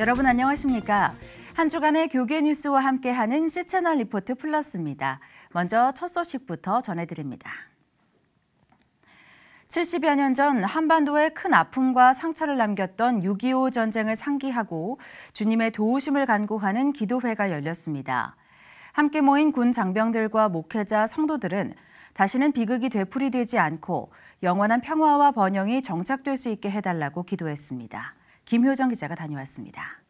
여러분 안녕하십니까? 한 주간의 교계 뉴스와 함께하는 C채널 리포트 플러스입니다. 먼저 첫 소식부터 전해드립니다. 70여 년 전 한반도에 큰 아픔과 상처를 남겼던 6.25 전쟁을 상기하고 주님의 도우심을 간구하는 기도회가 열렸습니다. 함께 모인 군 장병들과 목회자, 성도들은 다시는 비극이 되풀이되지 않고 영원한 평화와 번영이 정착될 수 있게 해달라고 기도했습니다. 김효정 기자가 다녀왔습니다.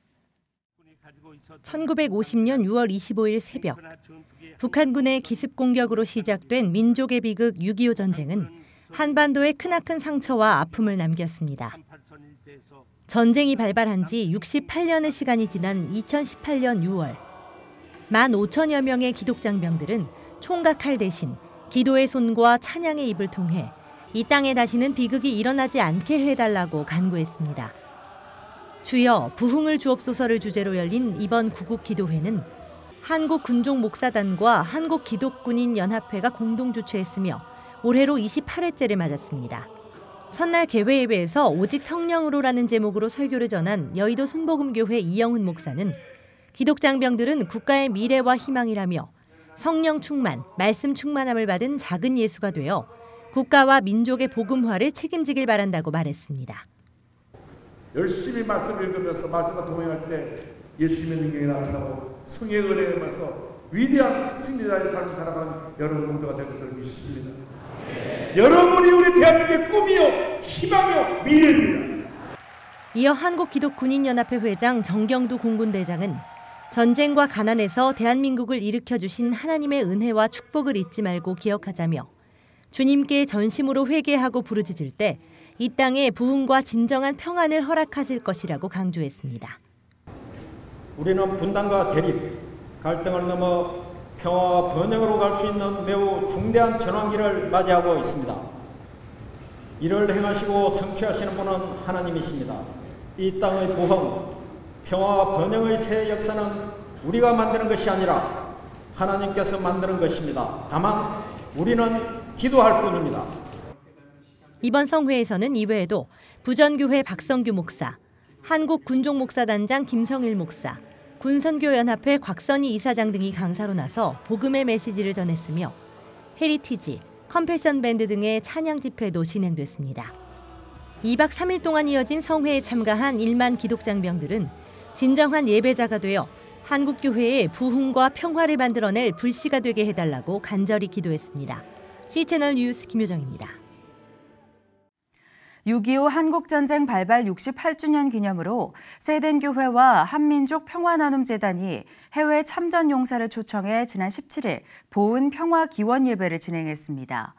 1950년 6월 25일 새벽 북한군의 기습 공격으로 시작된 민족의 비극 6.25 전쟁은 한반도에 크나큰 상처와 아픔을 남겼습니다. 전쟁이 발발한 지 68년의 시간이 지난 2018년 6월 1만 5천여 명의 기독장병들은 총각 칼 대신 기도의 손과 찬양의 입을 통해 이 땅에 다시는 비극이 일어나지 않게 해달라고 간구했습니다. 주여 부흥을 주옵소서를 주제로 열린 이번 구국 기도회는 한국 군종 목사단과 한국 기독군인 연합회가 공동 주최했으며 올해로 28회째를 맞았습니다. 첫날 개회 예배에서 오직 성령으로라는 제목으로 설교를 전한 여의도 순복음교회 이영훈 목사는 기독장병들은 국가의 미래와 희망이라며 성령 충만, 말씀 충만함을 받은 작은 예수가 되어 국가와 민족의 복음화를 책임지길 바란다고 말했습니다. 열심히 말씀을 읽으면서 말씀과 동행할 때 예수님의 능력이 나타나고 성의 은혜에 임해서 위대한 승리자의 삶을 살아가는 여러분 모두가 될 것을 믿습니다. 네. 여러분이 우리 대한민국의 꿈이요 희망이요 미래입니다. 이어 한국기독군인연합회 회장 정경두 공군대장은 전쟁과 가난에서 대한민국을 일으켜 주신 하나님의 은혜와 축복을 잊지 말고 기억하자며 주님께 전심으로 회개하고 부르짖을 때 이 땅에 부흥과 진정한 평안을 허락하실 것이라고 강조했습니다. 우리는 분단과 대립, 갈등을 넘어 평화와 번영으로 갈 수 있는 매우 중대한 전환기를 맞이하고 있습니다. 이를 행하시고 성취하시는 분은 하나님이십니다. 이 땅의 부흥, 평화와 번영의 새 역사는 우리가 만드는 것이 아니라 하나님께서 만드는 것입니다. 다만 우리는 기도할 뿐입니다. 이번 성회에서는 이외에도 부전교회 박성규 목사, 한국군종목사단장 김성일 목사, 군선교연합회 곽선희 이사장 등이 강사로 나서 복음의 메시지를 전했으며 헤리티지, 컴패션 밴드 등의 찬양 집회도 진행됐습니다. 2박 3일 동안 이어진 성회에 참가한 1만 기독장병들은 진정한 예배자가 되어 한국교회의 부흥과 평화를 만들어낼 불씨가 되게 해달라고 간절히 기도했습니다. C채널 뉴스 김효정입니다. 6.25 한국전쟁 발발 68주년 기념으로 세덴교회와 한민족 평화나눔재단이 해외 참전 용사를 초청해 지난 17일 보은 평화 기원 예배를 진행했습니다.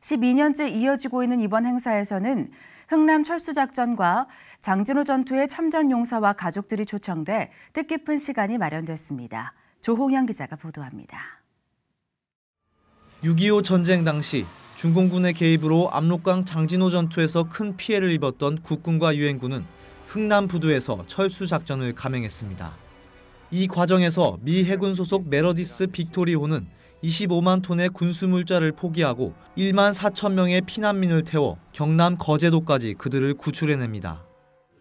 12년째 이어지고 있는 이번 행사에서는 흥남 철수작전과 장진호 전투의 참전 용사와 가족들이 초청돼 뜻깊은 시간이 마련됐습니다. 조홍영 기자가 보도합니다. 6.25 전쟁 당시 중공군의 개입으로 압록강 장진호 전투에서 큰 피해를 입었던 국군과 유엔군은 흥남 부두에서 철수 작전을 감행했습니다. 이 과정에서 미 해군 소속 메러디스 빅토리호는 25만 톤의 군수 물자를 포기하고 1만 4천 명의 피난민을 태워 경남 거제도까지 그들을 구출해냅니다.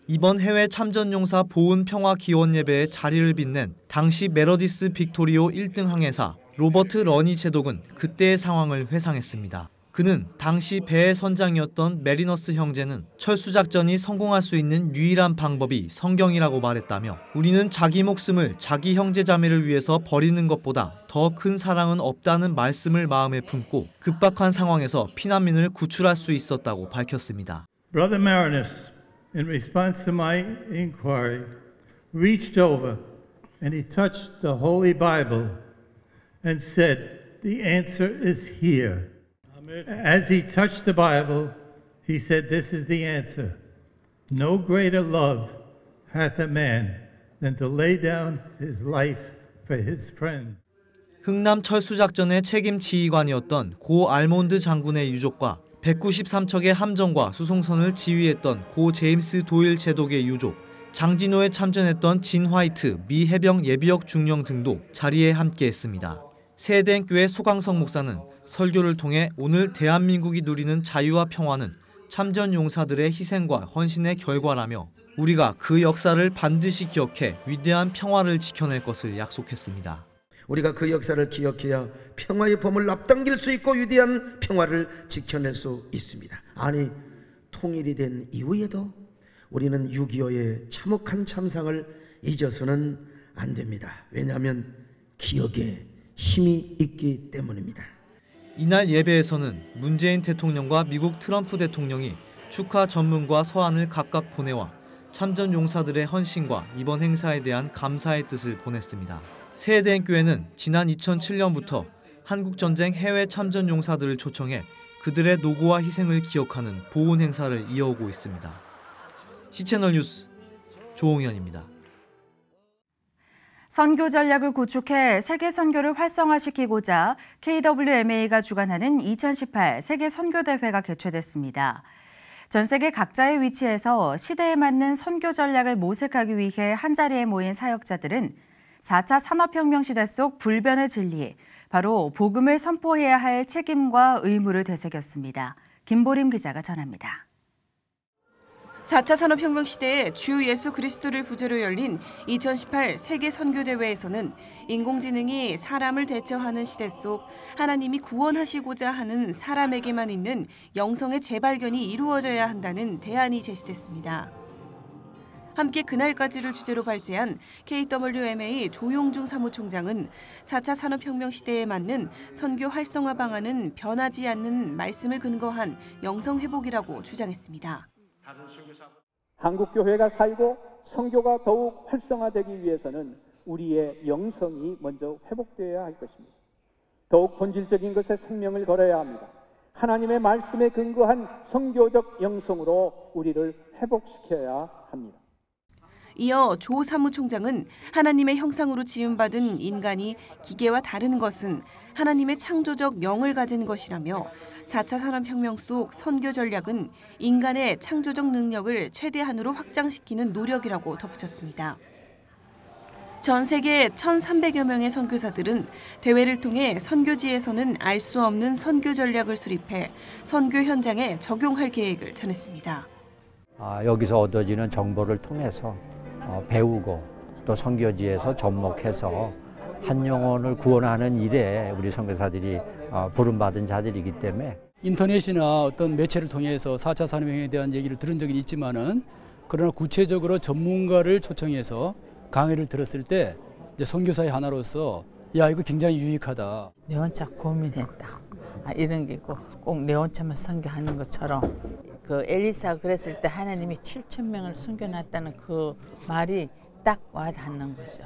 이번 해외 참전용사 보훈 평화 기원 예배에 자리를 빛낸 당시 메러디스 빅토리오 1등 항해사 로버트 러니 제독은 그때의 상황을 회상했습니다. 그는 당시 배의 선장이었던 메리너스 형제는 철수 작전이 성공할 수 있는 유일한 방법이 성경이라고 말했다며 우리는 자기 목숨을 자기 형제 자매를 위해서 버리는 것보다 더 큰 사랑은 없다는 말씀을 마음에 품고 급박한 상황에서 피난민을 구출할 수 있었다고 밝혔습니다. Brother Marinus, in response to my inquiry, reached over and he touched the Holy Bible. and said, The answer is here. As he touched the Bible, he said, This is the answer. No greater love hath a man than to lay down his life for his friends. 흥남 철수작전의 책임 지휘관이었던 고 알몬드 장군의 유족과 193척의 함정과 수송선을 지휘했던 고 제임스 도일 제독의 유족, 장진호에 참전했던 진 화이트 미 해병 예비역 중령 등도 자리에 함께했습니다. 세대교회 소강성 목사는 설교를 통해 오늘 대한민국이 누리는 자유와 평화는 참전 용사들의 희생과 헌신의 결과라며 우리가 그 역사를 반드시 기억해 위대한 평화를 지켜낼 것을 약속했습니다. 우리가 그 역사를 기억해야 평화의 봄을 앞당길 수 있고 위대한 평화를 지켜낼 수 있습니다. 아니 통일이 된 이후에도 우리는 6.25의 참혹한 참상을 잊어서는 안 됩니다. 왜냐하면 기억에 힘이 있기 때문입니다. 이날 예배에서는 문재인 대통령과 미국 트럼프 대통령이 축하 전문과 서한을 각각 보내와 참전 용사들의 헌신과 이번 행사에 대한 감사의 뜻을 보냈습니다. 세대교회는 지난 2007년부터 한국전쟁 해외 참전 용사들을 초청해 그들의 노고와 희생을 기억하는 보훈 행사를 이어오고 있습니다. 시채널 뉴스 조홍현입니다. 선교 전략을 구축해 세계 선교를 활성화시키고자 KWMA가 주관하는 2018 세계 선교 대회가 개최됐습니다. 전 세계 각자의 위치에서 시대에 맞는 선교 전략을 모색하기 위해 한자리에 모인 사역자들은 4차 산업혁명 시대 속 불변의 진리, 바로 복음을 선포해야 할 책임과 의무를 되새겼습니다. 김보림 기자가 전합니다. 4차 산업혁명 시대에 주 예수 그리스도를 부제로 열린 2018 세계 선교대회에서는 인공지능이 사람을 대처하는 시대 속 하나님이 구원하시고자 하는 사람에게만 있는 영성의 재발견이 이루어져야 한다는 대안이 제시됐습니다. 함께 그날까지를 주제로 발제한 KWMA 조용중 사무총장은 4차 산업혁명 시대에 맞는 선교 활성화 방안은 변하지 않는 말씀을 근거한 영성 회복이라고 주장했습니다. 한국 교회가 살고 성교가 더욱 활성화되기 위해서는 우리의 영성이 먼저 회복되어야 할 것입니다. 더욱 본질적인 것에 생명을 걸어야 합니다. 하나님의 말씀에 근거한 성교적 영성으로 우리를 회복시켜야 합니다. 이어 조 사무총장은 하나님의 형상으로 지음받은 인간이 기계와 다른 것은 하나님의 창조적 영을 가진 것이라며 4차 산업혁명 속 선교 전략은 인간의 창조적 능력을 최대한으로 확장시키는 노력이라고 덧붙였습니다. 전 세계 1,300여 명의 선교사들은 대회를 통해 선교지에서는 알 수 없는 선교 전략을 수립해 선교 현장에 적용할 계획을 전했습니다. 아, 여기서 얻어지는 정보를 통해서 어, 배우고 또 선교지에서 접목해서 한 영혼을 구원하는 일에 우리 선교사들이 어, 부름받은 자들이기 때문에 인터넷이나 어떤 매체를 통해서 4차 산업혁명에 대한 얘기를 들은 적이 있지만은 그러나 구체적으로 전문가를 초청해서 강의를 들었을 때 이제 선교사의 하나로서 야 이거 굉장히 유익하다. 내 혼자 고민했다. 아, 이런 게 있고 꼭 내 혼자만 선교하는 것처럼 그 엘리사가 그랬을 때 하나님이 7천 명을 숨겨놨다는 그 말이 딱 와닿는 거죠.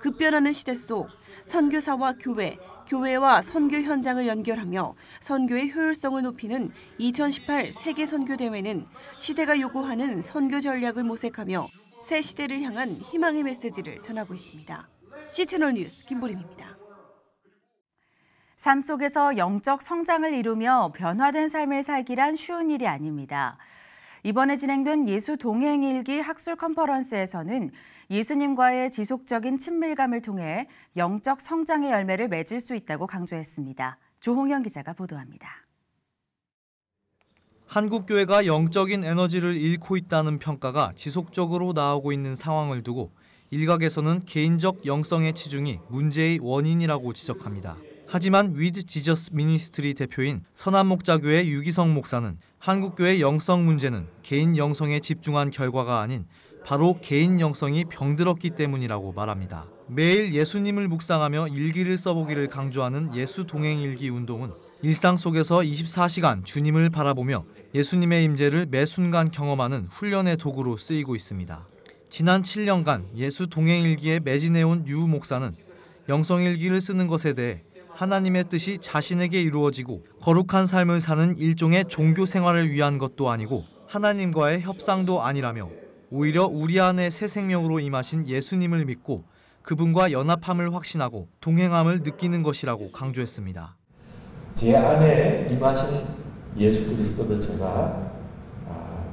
급변하는 시대 속 선교사와 교회, 교회와 선교 현장을 연결하며 선교의 효율성을 높이는 2018 세계 선교 대회는 시대가 요구하는 선교 전략을 모색하며 새 시대를 향한 희망의 메시지를 전하고 있습니다. C채널 뉴스 김보림입니다. 삶 속에서 영적 성장을 이루며 변화된 삶을 살기란 쉬운 일이 아닙니다. 이번에 진행된 예수 동행일기 학술 컨퍼런스에서는 예수님과의 지속적인 친밀감을 통해 영적 성장의 열매를 맺을 수 있다고 강조했습니다. 조홍현 기자가 보도합니다. 한국 교회가 영적인 에너지를 잃고 있다는 평가가 지속적으로 나오고 있는 상황을 두고 일각에서는 개인적 영성의 치중이 문제의 원인이라고 지적합니다. 하지만 위드 지저스 미니스트리 대표인 선한목자교회 유기성 목사는 한국교회 영성 문제는 개인 영성에 집중한 결과가 아닌 바로 개인 영성이 병들었기 때문이라고 말합니다. 매일 예수님을 묵상하며 일기를 써보기를 강조하는 예수 동행 일기 운동은 일상 속에서 24시간 주님을 바라보며 예수님의 임재를 매 순간 경험하는 훈련의 도구로 쓰이고 있습니다. 지난 7년간 예수 동행 일기에 매진해온 유 목사는 영성 일기를 쓰는 것에 대해 하나님의 뜻이 자신에게 이루어지고 거룩한 삶을 사는 일종의 종교 생활을 위한 것도 아니고 하나님과의 협상도 아니라며 오히려 우리 안에 새 생명으로 임하신 예수님을 믿고 그분과 연합함을 확신하고 동행함을 느끼는 것이라고 강조했습니다. 제 안에 임하신 예수 그리스도를 제가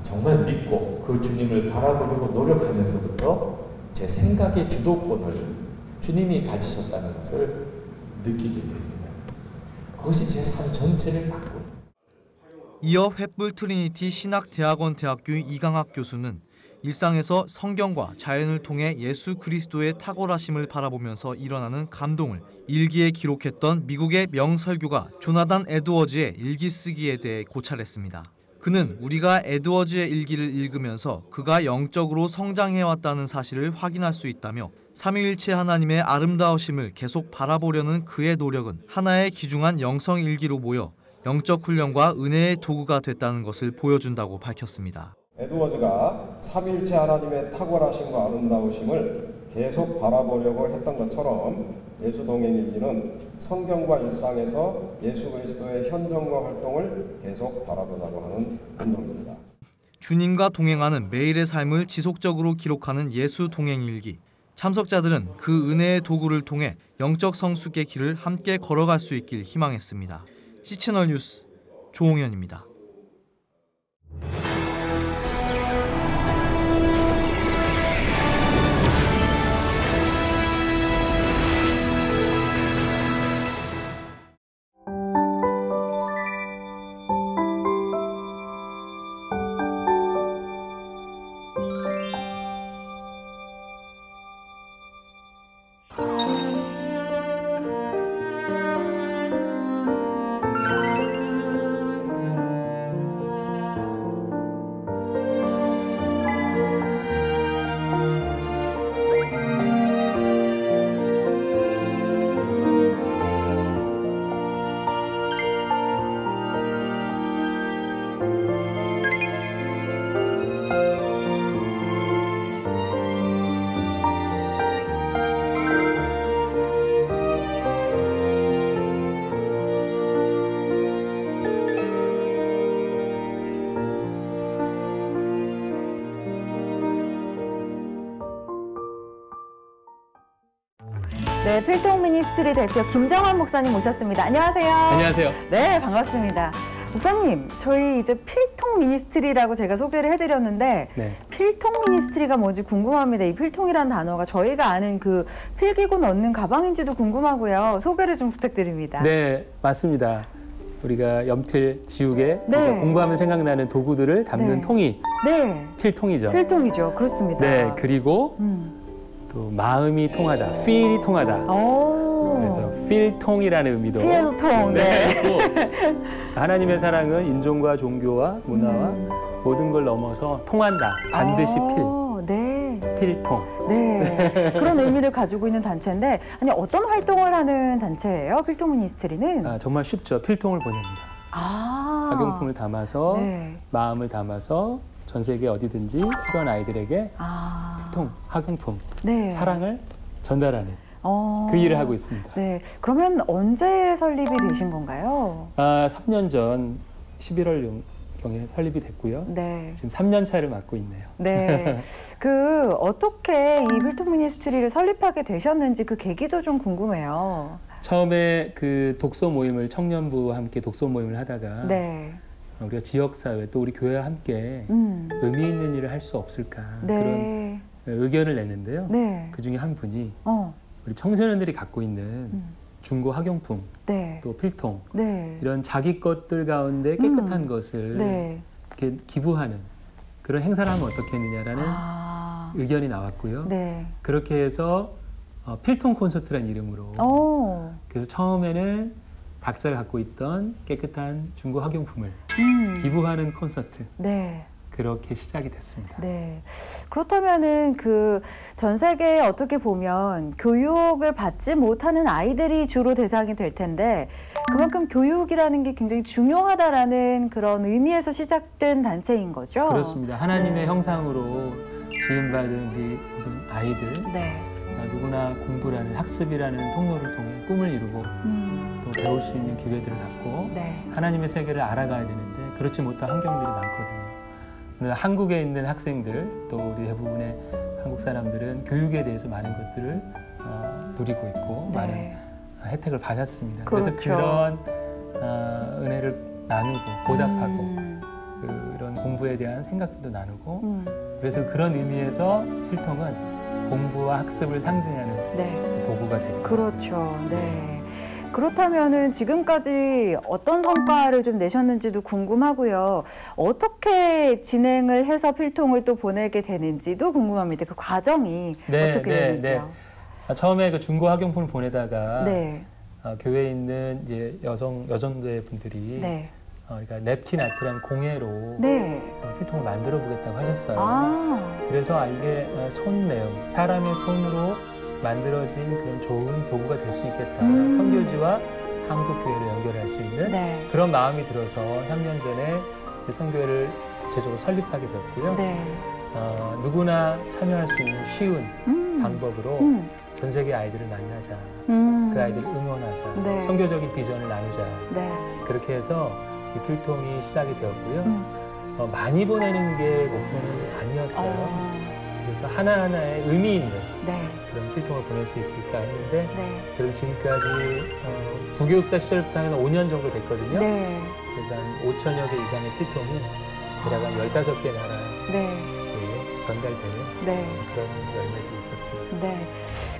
정말 믿고 그 주님을 바라보려고 노력하면서부터 제 생각의 주도권을 주님이 가지셨다는 것을 느끼게 됩니다. 그것이 제 삶 전체를 바꿔. 이어 횃불 트리니티 신학대학원 대학교 이강학 교수는 일상에서 성경과 자연을 통해 예수 그리스도의 탁월하심을 바라보면서 일어나는 감동을 일기에 기록했던 미국의 명설교가 조나단 에드워즈의 일기 쓰기에 대해 고찰했습니다. 그는 우리가 에드워즈의 일기를 읽으면서 그가 영적으로 성장해왔다는 사실을 확인할 수 있다며 삼위일체 하나님의 아름다우심을 계속 바라보려는 그의 노력은 하나의 기중한 영성 일기로 모여 영적 훈련과 은혜의 도구가 됐다는 것을 보여준다고 밝혔습니다. 에드워즈가 삼위일체 하나님의 탁월하심과 아름다우심을 계속 바라보려고 했던 것처럼 예수 동행일기는 성경과 일상에서 예수 그리스도의 현존과 활동을 계속 바라보자고 하는 운동입니다. 주님과 동행하는 매일의 삶을 지속적으로 기록하는 예수 동행일기. 참석자들은 그 은혜의 도구를 통해 영적 성숙의 길을 함께 걸어갈 수 있길 희망했습니다. C채널 뉴스 조홍현입니다. 네, 필통 미니스트리 대표 김정환 목사님 모셨습니다. 안녕하세요. 안녕하세요. 네, 반갑습니다. 목사님, 저희 이제 필통 미니스트리라고 제가 소개를 해드렸는데 네. 필통 미니스트리가 뭔지 궁금합니다. 이 필통이라는 단어가 저희가 아는 그 필기구 넣는 가방인지도 궁금하고요. 소개를 좀 부탁드립니다. 네, 맞습니다. 우리가 연필, 지우개, 네. 우리가 공부하면 생각나는 도구들을 담는 네. 통이 네, 필통이죠. 필통이죠. 그렇습니다. 네, 그리고 음. 또 마음이 통하다, feel이 통하다. 오. 그래서 필통이라는 의미도 필통, 네. 하나님의 사랑은 인종과 종교와 문화와 음. 모든 걸 넘어서 통한다. 반드시 오, 네. 필, 필통. 네. 그런 의미를 가지고 있는 단체인데, 아니, 어떤 활동을 하는 단체예요? 필통 미니스트리는? 아, 정말 쉽죠. 필통을 보냅니다. 아. 학용품을 담아서 네. 마음을 담아서 전 세계 어디든지 필요한 아이들에게 아. 필통, 학용품, 네. 사랑을 전달하는 어. 그 일을 하고 있습니다. 네. 그러면 언제 설립이 되신 건가요? 아, 3년 전 11월 경에 설립이 됐고요. 네. 지금 3년 차를 맡고 있네요. 네. 그 어떻게 이 필통 미니스트리를 설립하게 되셨는지 그 계기도 좀 궁금해요. 처음에 그 독서 모임을 청년부와 함께 독서 모임을 하다가 네. 우리가 지역 사회 또 우리 교회와 함께 음. 의미 있는 일을 할 수 없을까 네. 그런 의견을 냈는데요. 네. 그 중에 한 분이 어. 우리 청소년들이 갖고 있는 음. 중고 학용품 네. 또 필통 네. 이런 자기 것들 가운데 깨끗한 음. 것을 네. 이렇게 기부하는 그런 행사를 하면 어떻겠느냐라는 아. 의견이 나왔고요. 네. 그렇게 해서 어, 필통 콘서트라는 이름으로 오. 그래서 처음에는 각자가 갖고 있던 깨끗한 중고 학용품을 음. 기부하는 콘서트 네. 그렇게 시작이 됐습니다. 네. 그렇다면은 그 전 세계에 어떻게 보면 교육을 받지 못하는 아이들이 주로 대상이 될 텐데 그만큼 교육이라는 게 굉장히 중요하다라는 그런 의미에서 시작된 단체인 거죠. 그렇습니다. 하나님의 네. 형상으로 지음받은 우리 모든 아이들 네. 아, 누구나 공부라는 학습이라는 통로를 통해 꿈을 이루고 음. 또 배울 수 있는 기회들을 갖고 네. 하나님의 세계를 알아가야 되는데 그렇지 못한 환경들이 많거든요. 그래서 한국에 있는 학생들 또 우리 대부분의 한국 사람들은 교육에 대해서 많은 것들을 어, 누리고 있고 네. 많은 혜택을 받았습니다. 그래서 그렇죠. 그런 어, 은혜를 나누고 보답하고 음. 그, 이런 공부에 대한 생각들도 나누고 음. 그래서 그런 의미에서 필통은 공부와 학습을 상징하는 네. 도구가 됩니다. 그렇죠. 네. 그렇다면은 지금까지 어떤 성과를 좀 내셨는지도 궁금하고요. 어떻게 진행을 해서 필통을 또 보내게 되는지도 궁금합니다. 그 과정이 어떻게 되는지요. 아, 처음에 그 중고 학용품을 보내다가 네. 아, 교회에 있는 이제 여성 여성대 분들이 네. 어, 그러니까 냅킨 아트란 공예로 네. 어, 필통을 만들어 보겠다고 하셨어요. 아. 그래서 아, 이게 어, 손 내용, 사람의 손으로 만들어진 그런 좋은 도구가 될 수 있겠다. 음. 선교지와 한국 교회를 연결할 수 있는 네. 그런 마음이 들어서 3년 전에 그 선교회를 구체적으로 설립하게 되었고요. 네. 어, 누구나 참여할 수 있는 쉬운 음. 방법으로 음. 전 세계 아이들을 만나자. 음. 그 아이들을 응원하자. 네. 선교적인 비전을 나누자. 네. 그렇게 해서 이 필통이 시작이 되었고요. 음. 어, 많이 보내는 게 목표는 아니었어요. 어. 그래서 하나하나의 의미 있는 네. 그런 필통을 보낼 수 있을까 했는데 네. 그래도 지금까지 어, 부교육자 시절부터 한 5년 정도 됐거든요. 네. 그래서 한 5천여 개 이상의 필통이 대략 한 15개 나라에 네. 전달되는 네. 그런 열매들이 있었습니다. 네.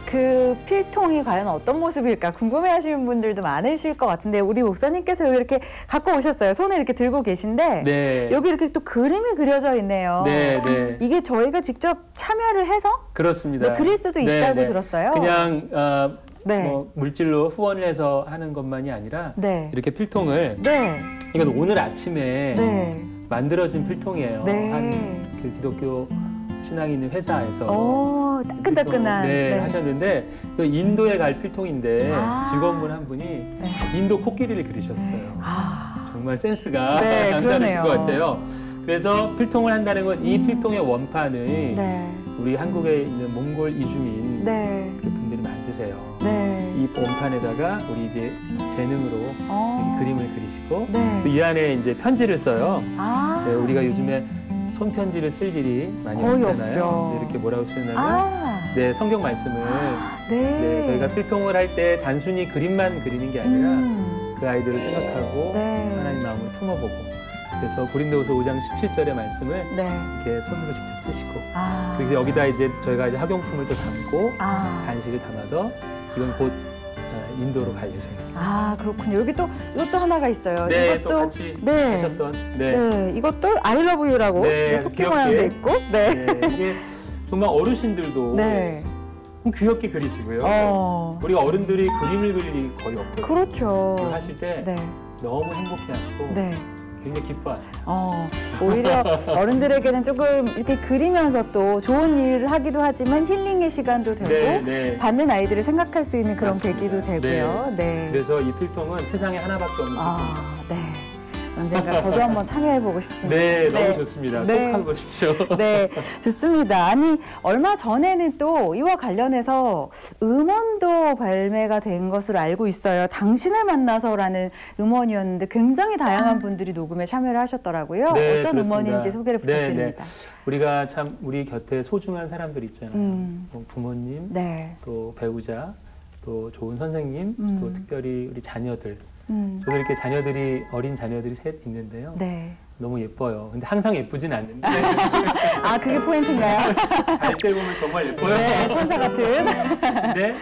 그 필통이 과연 어떤 모습일까 궁금해 하시는 분들도 많으실 것 같은데 우리 목사님께서 여기 이렇게 갖고 오셨어요. 손에 이렇게 들고 계신데 네. 여기 이렇게 또 그림이 그려져 있네요. 네, 네. 이게 저희가 직접 참여를 해서 그렇습니다. 네, 그릴 수도 있다고 들었어요. 그냥 어, 네. 뭐 물질로 후원을 해서 하는 것만이 아니라 네. 이렇게 필통을 네. 이건 오늘 아침에 네. 만들어진 필통이에요. 네. 한그 기독교 신앙이 있는 회사에서 오, 따끈따끈한. 네, 네. 하셨는데 그 인도에 갈 필통인데 아. 직원분 한 분이 인도 코끼리를 그리셨어요. 아. 정말 센스가 네, 남다르신 그러네요. 것 같아요. 그래서 필통을 한다는 건이 필통의 원판을 네. 우리 한국에 있는 몽골 이주민 네. 그 분들이 만드세요. 네. 이 원판에다가 우리 이제 재능으로 어. 그림을 그리시고 네. 그 이 안에 이제 편지를 써요. 아. 네, 우리가 요즘에 손편지를 쓸 일이 많이 없잖아요. 이렇게 뭐라고 쓰냐면 아. 네 성경 말씀을 네. 네, 저희가 필통을 할 때 단순히 그림만 그리는 게 아니라 음. 그 아이들을 생각하고 네. 하나님 마음을 품어보고 그래서 고린도후서 5장 17절의 말씀을 네. 이렇게 손으로 직접 쓰시고 아. 그래서 여기다 이제 저희가 이제 학용품을 또 담고 아. 간식을 담아서 이건 곧 어, 인도로 갈 예정입니다. 아 그렇군요. 여기 또 이것도 하나가 있어요. 네, 이것도 또 같이 네. 하셨던 네. 네. 이것도 I love you라고 네, 네, 토끼 귀엽게. 모양도 있고. 네. 네, 이게 정말 어르신들도 네. 귀엽게 그리시고요. 어. 우리가 어른들이 그림을 그릴 일이 거의 없거든요. 그렇죠. 그걸 하실 때 네. 너무 행복해하시고 네. 굉장히 기뻐하세요. 어, 오히려 어른들에게는 조금 이렇게 그리면서 또 좋은 일을 하기도 하지만 힐링의 시간도 되고 네, 네. 받는 아이들을 생각할 수 있는 그런 맞습니다. 계기도 되고요. 네. 그래서 이 필통은 세상에 하나밖에 없는 아, 네. 언젠가 저도 한번 참여해보고 싶습니다. 네, 너무 좋습니다. 네. 꼭 해보십시오. 네, 좋습니다. 아니, 얼마 전에는 또 이와 관련해서 음원도 발매가 된 것으로 알고 있어요. 당신을 만나서라는 음원이었는데 굉장히 다양한 분들이 녹음에 참여를 하셨더라고요. 네, 어떤 그렇습니다. 음원인지 소개를 네, 네. 부탁드립니다. 우리가 참 우리 곁에 소중한 사람들 있잖아요. 음. 뭐 부모님, 네. 또 배우자, 또 좋은 선생님, 음. 또 특별히 우리 자녀들. 음. 저도 이렇게 자녀들이 어린 자녀들이 셋 있는데요. 네. 너무 예뻐요. 근데 항상 예쁘진 않는데 아, 그게 포인트인가요? 잘 때 보면 정말 예뻐요. 네, 천사 같은. 근데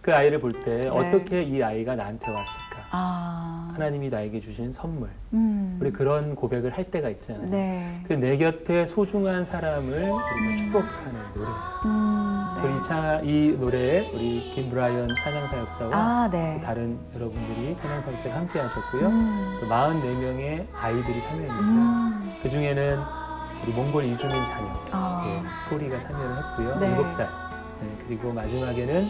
그 아이를 볼때 네. 어떻게 이 아이가 나한테 왔을까? 아. 하나님이 나에게 주신 선물. 음. 우리 그런 고백을 할 때가 있잖아요. 네. 그내 곁에 소중한 사람을 우리가 축복하는 노래. 음, 네. 우리 차, 이 노래에 우리 김브라이언 찬양사역자와 아, 네. 또 다른 여러분들이 찬양사역자가 함께 하셨고요. 음. 또 44명의 아이들이 참여했는데요. 음. 그 중에는 우리 몽골 이주민 자녀, 아. 예, 소리가 참여를 했고요. 네. 7살. 네, 그리고 마지막에는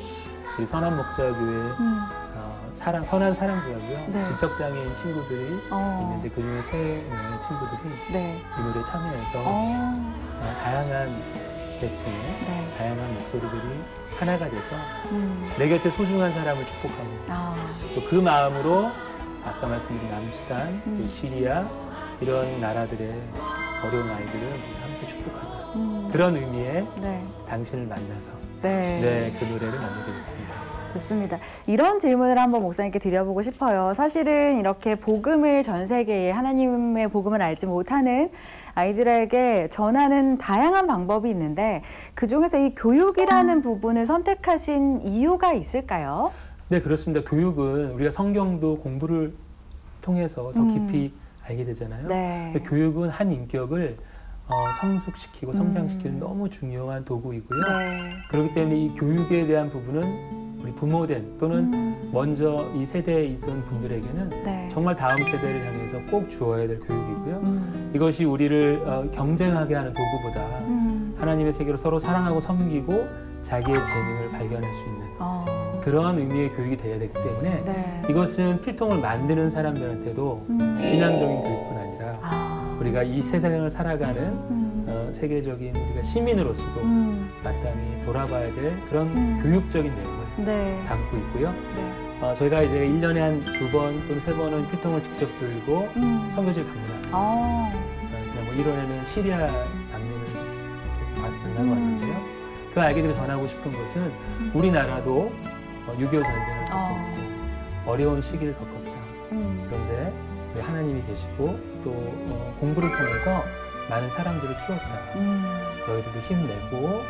우리 선한 목자교회 음. 어, 사랑, 선한 사랑부라고요. 네. 지적장애인 친구들이 어. 있는데 그 중에 세 명의 친구들이 네. 이 노래에 참여해서 어. 어, 다양한 계층의 네. 다양한 목소리들이 하나가 돼서 음. 내 곁에 소중한 사람을 축복하고 아. 또그 마음으로 아까 말씀드린 남수단, 음. 그 시리아 이런 나라들의 어려운 아이들을 함께 축복하자. 음. 그런 의미의 네. 당신을 만나서 네. 네, 그 노래를 만들게 됐습니다. 좋습니다. 이런 질문을 한번 목사님께 드려보고 싶어요. 사실은 이렇게 복음을 전 세계에 하나님의 복음을 알지 못하는 아이들에게 전하는 다양한 방법이 있는데 그 중에서 이 교육이라는 부분을 선택하신 이유가 있을까요? 네, 그렇습니다. 교육은 우리가 성경도 공부를 통해서 더 음. 깊이 알게 되잖아요. 네. 교육은 한 인격을 어, 성숙시키고 성장시키는 음. 너무 중요한 도구이고요. 네. 그렇기 때문에 이 교육에 대한 부분은 우리 부모된 또는 음. 먼저 이 세대에 있던 분들에게는 네. 정말 다음 세대를 향해서 꼭 주어야 될 교육이고요. 음. 이것이 우리를 어, 경쟁하게 하는 도구보다 음. 하나님의 세계로 서로 사랑하고 섬기고 자기의 재능을 발견할 수 있는 어. 그러한 의미의 교육이 돼야 되기 때문에 네. 이것은 필통을 만드는 사람들한테도 음. 신앙적인 교육뿐 아니라 아. 우리가 이 세상을 살아가는 음. 어, 세계적인 우리가 시민으로서도 음. 마땅히 돌아봐야 될 그런 음. 교육적인 내용을 네. 담고 있고요. 네. 어, 저희가 이제 1년에 한 두 번 또는 세 번은 필통을 직접 들고 음. 선교지를 방문합니다. 어. 어, 지난번 1월에는 시리아 만- 만나고 음. 왔는데요. 그 아이들이 전하고 싶은 것은 우리나라도 어, 6.25 전쟁을 겪었고 어려운 시기를 겪었다. 음. 그런데 우리 하나님이 계시고 또 어, 공부를 통해서 많은 사람들을 키웠다. 음. 너희들도 힘내고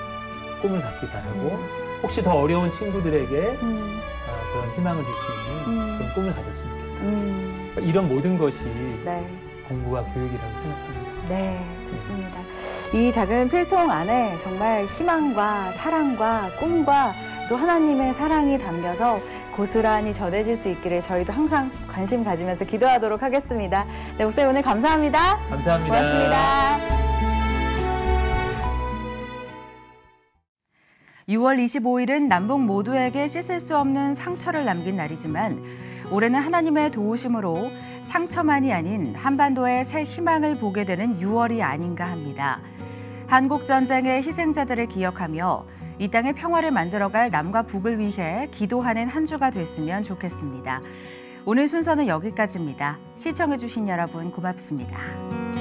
꿈을 갖기 바라고 혹시 더 어려운 친구들에게 음. 어, 그런 희망을 줄 수 있는 음. 그런 꿈을 가졌으면 좋겠다. 음. 그러니까 이런 모든 것이 네. 공부와 교육이라고 생각합니다. 네, 좋습니다. 이 작은 필통 안에 정말 희망과 사랑과 꿈과 또 하나님의 사랑이 담겨서 고스란히 전해질 수 있기를 저희도 항상 관심 가지면서 기도하도록 하겠습니다. 네, 목사님 오늘 감사합니다. 감사합니다. 고맙습니다. 6월 25일은 남북 모두에게 씻을 수 없는 상처를 남긴 날이지만 올해는 하나님의 도우심으로 상처만이 아닌 한반도의 새 희망을 보게 되는 6월이 아닌가 합니다. 한국 전쟁의 희생자들을 기억하며 이 땅의 평화를 만들어갈 남과 북을 위해 기도하는 한 주가 됐으면 좋겠습니다. 오늘 순서는 여기까지입니다. 시청해주신 여러분 고맙습니다.